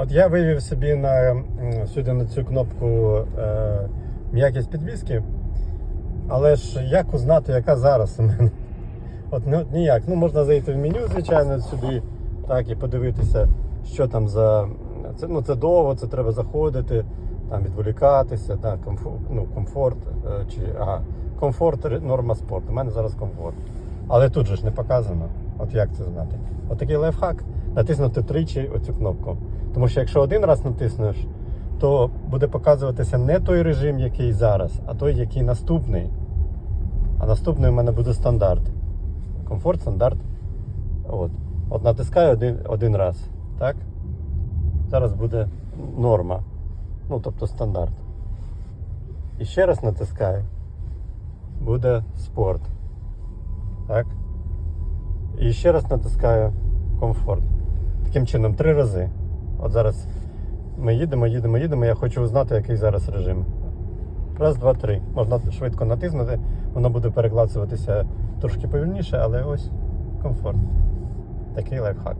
От я вивів собі на сюди на цю кнопку е, м'якість підвіски, але ж як узнати, яка зараз у мене? От, ну, ніяк. Ну, можна зайти в меню, звичайно, сюди, так, і подивитися, що там за. Це, ну, це довго, це треба заходити, там відволікатися, так, комфорт, ну, комфорт е, чи ага, комфорт, норма спорт. У мене зараз комфорт. Але тут же ж не показано. От як це знати? От такий лайфхак натиснути тричі оцю кнопку. Тому що якщо один раз натиснеш, то буде показуватися не той режим, який зараз, а той, який наступний. А наступний у мене буде стандарт. Комфорт, стандарт. От. От натискаю один, один раз. Так? Зараз буде норма. Ну, тобто стандарт. І ще раз натискаю. Буде спорт. Так? І ще раз натискаю комфорт. Таким чином, три рази. От зараз ми їдемо, їдемо, їдемо. Я хочу узнати, який зараз режим. Раз, два, три. Можна швидко натиснути, воно буде перекладуватися трошки повільніше, але ось комфорт. Такий лайфхак.